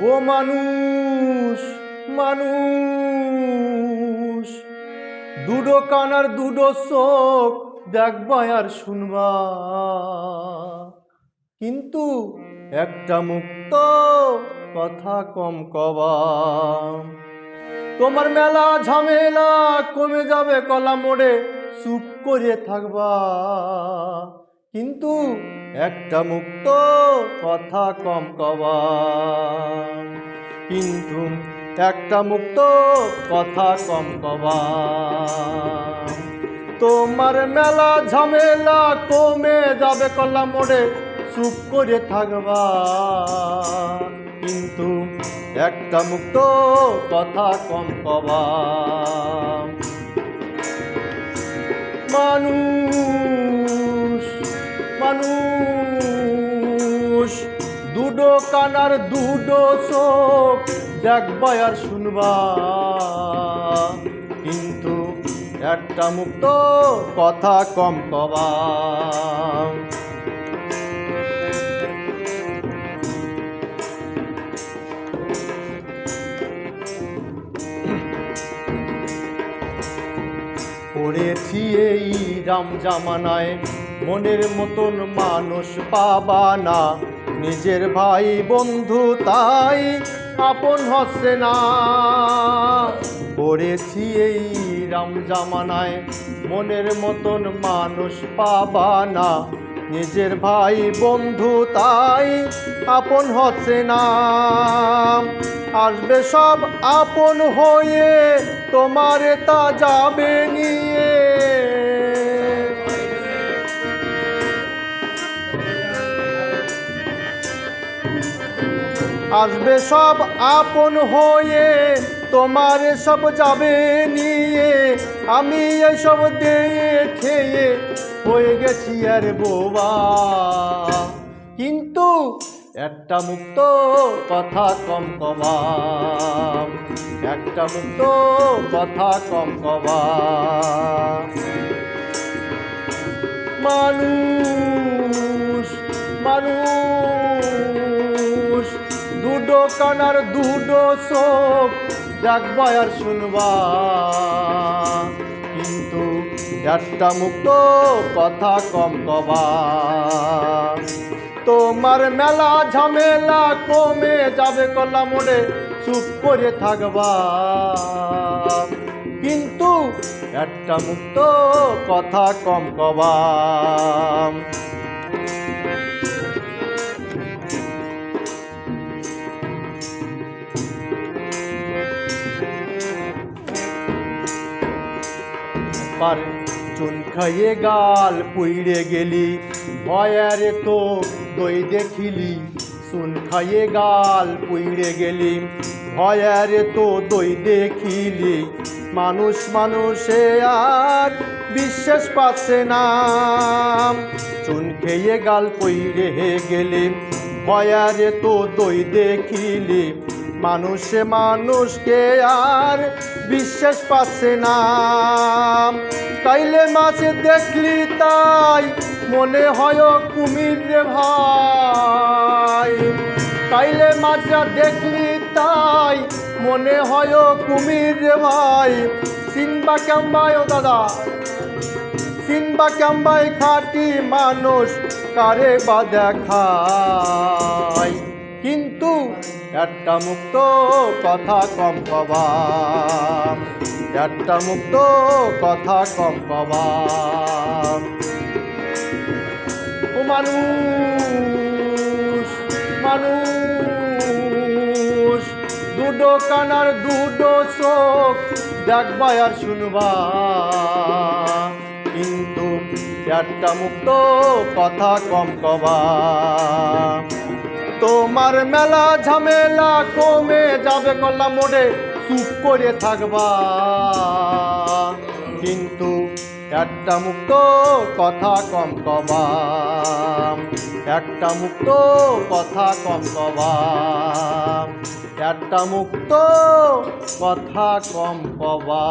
ও মানুষ মানুষ, দুডো কানার দুডো চোখ দেখবা আর শুনবা। কিন্তু একটা মুক্ত কথা কম কবা। তোমার মেলা ঝামেলা কমে যাবে কলা মোড়ে চুপ করে থাকবা। একটা মুক্ত কথা কম কবা কিন্তু একটা মুক্ত কথা কম কবা তোমার মেলা ঝামেলা কমে যাবে কলা মোড়ে, চুপ করে থাকবা। কিন্তু একটা মুক্ত কথা কম কবা মানুষ মানুষ কানার দুডো চোখ দেখবা আর শুনবা। কিন্তু একটা মুক্ত কথা কম কবা। পড়েছি এই রাম জামানায়, মনের মতন মানুষ পাবা না। নিজের ভাই বন্ধু তাই আপন হচ্ছে না। পড়েছি এই রাম জামানায় মনের মতন মানুষ পাবা না। নিজের ভাই বন্ধু তাই আপন হচ্ছে না। আসবে সব আপন হয়ে তোমার তা যাবে নিয়ে। আসবে সব আপন হয়ে, তোমার সব যাবে নিয়ে। আমি এসব দিয়ে খেয়ে হয়ে গেছি আর বোবা। কিন্তু একটা মুক্ত কথা কম কবা একটা মুক্ত কথা কম কবা মানুষ কানার দুডো চোখ দেখবা আর শুনবা। কিন্তু একটা মুক্ত কথা কম কবা। তোমার মেলা ঝামেলা কমে যাবে কলা মোড়ে, চুপ করে থাকবা। কিন্তু একটা মুক্ত কথা কম কবা। পার। চুন খাইয়ে গাল পুইড়ে গেলি, ভয়ারে তো দই দেখিলি। চুন খাইয়ে গাল পুইড়ে গেলি, ভয়ারে তো দই দেখিলি। মানুষ মানুষে আর বিশ্বাস পাচ্ছে না। চুন খেয়ে গাল পুইড়ে গেলি, ভয়ারে তো দই দেখিলি। মানুষে মানুষকে আর বিশ্বাস পাচ্ছে না। কাইলে মাছে দেখলি তাই মনে হয় কুমির রে ভাই। কাইলে মাছরা দেখলি তাই মনে হয় কুমির রে ভাই। সিনবা কেম্বায় ও দাদা? সিনবা কেম্বাই খাটি মানুষ কারে বা দেখায়? কিন্তু একটা মুক্ত কথা কম কবা একটা মুক্ত কথা কম কবা ও মানুষ মানুষ, দুটো কানার দুটো চোখ দেখবা আর শুনবা। কিন্তু একটা মুক্ত কথা কম কবা তোমার মেলা ঝামেলা কমে যাবে কল্লা মোড়ে, চুপ করে থাকবা। কিন্তু একটা মুক্ত কথা কম কবা, একটা মুক্ত কথা কম কবা, একটা মুক্ত কথা কম কবা।